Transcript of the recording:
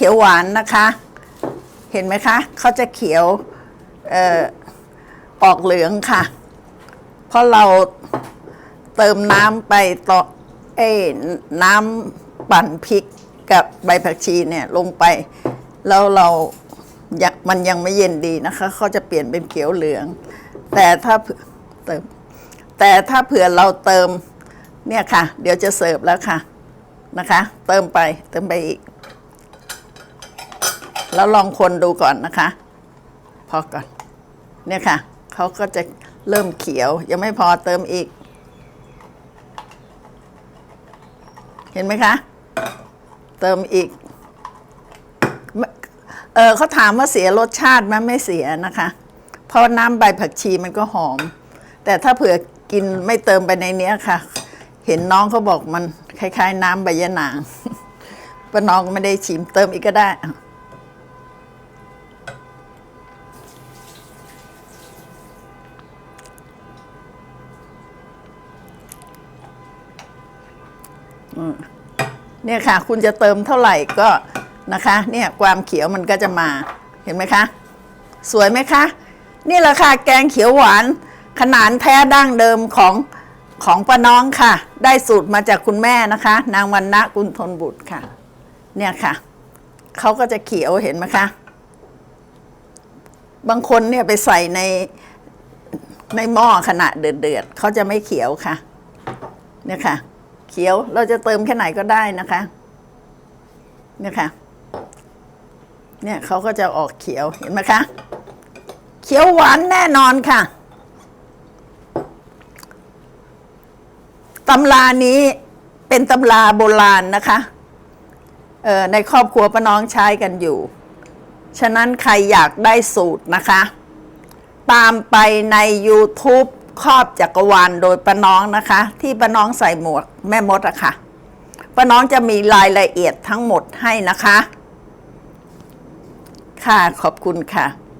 เขียวหวานนะคะ เห็นไหมคะเขาจะเขียวออออกเหลืองค่ะ เพราะเราเติมน้ำไปต่อเอ้น้ำปั่นพริกกับใบผักชีเนี่ยลงไป แล้วเรามันยังไม่เย็นดีนะคะเขาจะเปลี่ยนเป็นเขียวเหลือง แต่ถ้าเผื่อเติมแต่ถ้าเผื่อเราเติมเนี่ยค่ะ เดี๋ยวจะเสิร์ฟแล้วค่ะนะคะ เติมไปเติมไปอีก แล้วลองคนดูก่อนนะคะ พอก่อน เนี่ยค่ะเขาก็จะเริ่มเขียว ยังไม่พอเติมอีก เห็นไหมคะ เติมอีก เออเขาถามว่าเสียรสชาติไหมไม่เสียนะคะ เพราะน้ำใบผักชีมันก็หอม แต่ถ้าเผื่อกินไม่เติมไปในเนี้ยค่ะ เห็นน้องเขาบอกมันคล้าย ๆ น้ำใบยะนางป้าน้องไม่ได้ชิมเติมอีกก็ได้ เนี่ยค่ะ คุณจะเติมเท่าไหร่ก็นะคะ เนี่ยความเขียวมันก็จะมาเห็นไหมคะ สวยไหมคะ นี่แหละค่ะแกงเขียวหวาน ขนานแท้ดั้งเดิมของของป้าน้องค่ะ ได้สูตรมาจากคุณแม่นะคะ นางวันณะกุลทนบุตรค่ะ เนี่ยค่ะเขาก็จะเขียวเห็นไหมคะ บางคนเนี่ยไปใส่ในในหม้อขณะเดือดเดือดๆเขาจะไม่เขียวค่ะ เนี่ยค่ะ เขียวเราจะเติมแค่ไหนก็ได้นะคะเนี่ยค่ะ เนี่ยเขาก็จะออกเขียวเห็นไหมคะ เขียวหวานแน่นอนค่ะตำรานี้เป็นตำราโบราณนะคะเออในครอบครัวป้าน้องใช้กันอยู่ ฉะนั้นใครอยากได้สูตรนะคะ ตามไปใน YouTube ครอบจักรวาลโดยป้าน้องนะคะ ที่ป้าน้องใส่หมวกแม่มดอะค่ะป้าน้องจะมีรายละเอียดทั้งหมดให้นะคะ ค่ะขอบคุณค่ะ